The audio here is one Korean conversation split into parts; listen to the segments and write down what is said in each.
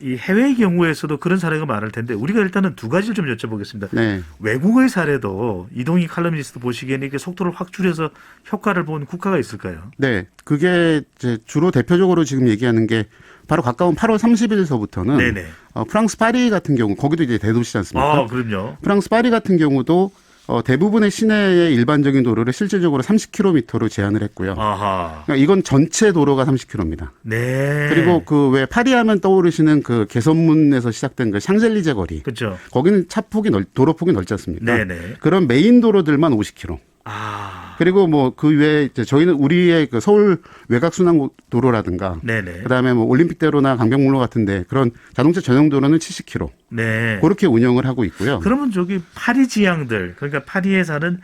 이 해외의 경우에서도 그런 사례가 많을 텐데 우리가 일단은 두 가지를 좀 여쭤보겠습니다. 네. 외국의 사례도 이동희 칼럼니스트 보시기에는 이게 속도를 확 줄여서 효과를 본 국가가 있을까요? 네. 그게 이제 주로 대표적으로 지금 얘기하는 게 바로 가까운 8월 30일서부터는 네네. 어, 프랑스 파리 같은 경우 거기도 이제 대도시지 않습니까? 아, 그럼요. 프랑스 파리 같은 경우도 어, 대부분의 시내의 일반적인 도로를 실질적으로 30km로 제한을 했고요. 아하. 그러니까 이건 전체 도로가 30km입니다. 네. 그리고 그 왜 파리하면 떠오르시는 그 개선문에서 시작된 그 샹젤리제 거리. 그렇죠. 거기는 차 폭이 넓, 도로 폭이 넓지 않습니까? 네네. 그런 메인 도로들만 50km. 아. 그리고 뭐 그 외에 이제 저희는 우리의 그 서울 외곽 순환 도로라든가 네네. 그다음에 뭐 올림픽대로나 강변북로 같은데 그런 자동차 전용 도로는 70km. 네. 그렇게 운영을 하고 있고요. 그러면 저기 파리 지향들 그러니까 파리에 사는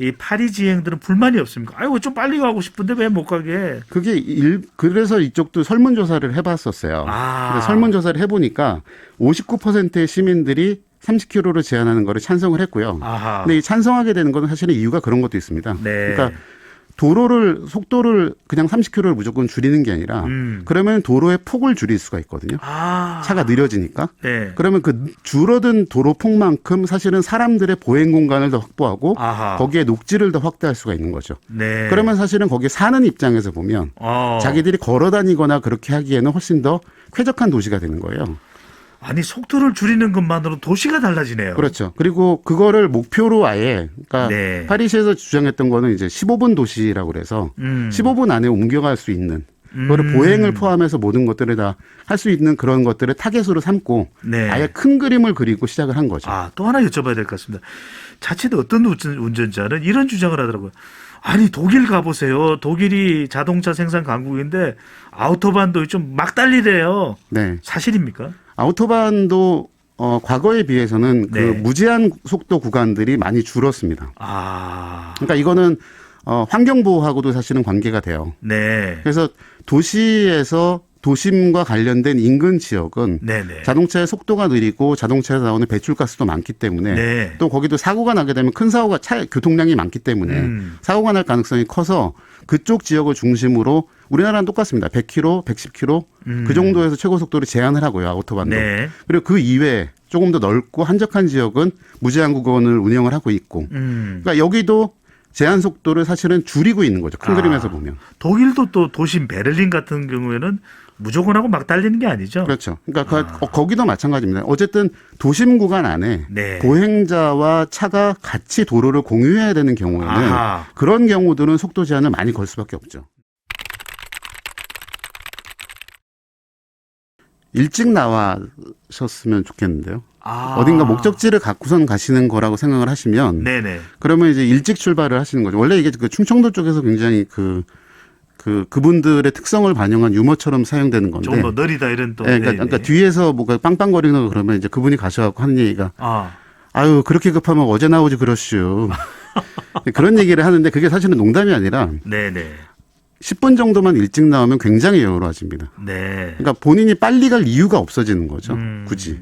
이 파리 지행들은 불만이 없습니까? 아이고 좀 빨리 가고 싶은데 왜 못 가게? 그게 일 그래서 이쪽도 설문조사를 해봤었어요. 아. 설문조사를 해보니까 59%의 시민들이 30km로 제한하는 거를 찬성을 했고요. 아하. 근데 이 찬성하게 되는 건 사실은 이유가 그런 것도 있습니다. 네. 그러니까 도로를 속도를 그냥 30km를 무조건 줄이는 게 아니라 음. 그러면 도로의 폭을 줄일 수가 있거든요. 아. 차가 느려지니까. 네. 그러면 그 줄어든 도로 폭만큼 사실은 사람들의 보행 공간을 더 확보하고 아하. 거기에 녹지를 더 확대할 수가 있는 거죠. 네. 그러면 사실은 거기에 사는 입장에서 보면 어. 자기들이 걸어 다니거나 그렇게 하기에는 훨씬 더 쾌적한 도시가 되는 거예요. 아니 속도를 줄이는 것만으로 도시가 달라지네요. 그렇죠. 그리고 그거를 목표로 아예 그러니까 네. 파리시에서 주장했던 거는 이제 15분 도시라고 그래서 음. 15분 안에 옮겨갈 수 있는 그거를 음. 보행을 포함해서 모든 것들을 다 할 수 있는 그런 것들을 타겟으로 삼고 네. 아예 큰 그림을 그리고 시작을 한 거죠. 아, 또 하나 여쭤봐야 될 것 같습니다. 자칫 어떤 운전- 운전자는 이런 주장을 하더라고요. 아니, 독일 가보세요. 독일이 자동차 생산 강국인데 아우토반도 좀 막 달리래요. 네. 사실입니까? 아우토반도 어, 과거에 비해서는 그 네. 무제한 속도 구간들이 많이 줄었습니다. 아, 그러니까 이거는 어, 환경 보호하고도 사실은 관계가 돼요. 네. 그래서 도시에서 도심과 관련된 인근 지역은 네네. 자동차의 속도가 느리고 자동차에서 나오는 배출가스도 많기 때문에 네. 또 거기도 사고가 나게 되면 큰 사고가 차 교통량이 많기 때문에 음. 사고가 날 가능성이 커서 그쪽 지역을 중심으로 우리나라는 똑같습니다. 100km, 110km 음. 그 정도에서 최고 속도를 제한을 하고요. 아우토반도. 네. 그리고 그 이외에 조금 더 넓고 한적한 지역은 무제한 구간을 운영을 하고 있고 음. 그러니까 여기도 제한 속도를 사실은 줄이고 있는 거죠. 큰 아. 그림에서 보면. 독일도 또 도심 베를린 같은 경우에는 무조건 하고 막 달리는 게 아니죠. 그렇죠. 그러니까 그- 어, 거기도 마찬가지입니다. 어쨌든 도심 구간 안에 네. 보행자와 차가 같이 도로를 공유해야 되는 경우에는 아하. 그런 경우들은 속도 제한을 많이 걸 수밖에 없죠. 일찍 나와셨으면 좋겠는데요. 아. 어딘가 목적지를 갖고선 가시는 거라고 생각을 하시면 네네. 그러면 이제 일찍 출발을 하시는 거죠. 원래 이게 그 충청도 쪽에서 굉장히 그, 그, 그분들의 특성을 반영한 유머처럼 사용되는 건데. 좀더 느리다 이런 또. 예, 그러니까, 네네. 그러니까 뒤에서 뭐가 빵빵거리는 거 그러면 이제 그분이 가셔갖고 하는 얘기가 아. 아유, 그렇게 급하면 어제 나오지 그러시오. 그런 얘기를 하는데 그게 사실은 농담이 아니라 네네. 10분 정도만 일찍 나오면 굉장히 여유로워집니다. 네. 그러니까 본인이 빨리 갈 이유가 없어지는 거죠. 음. 굳이.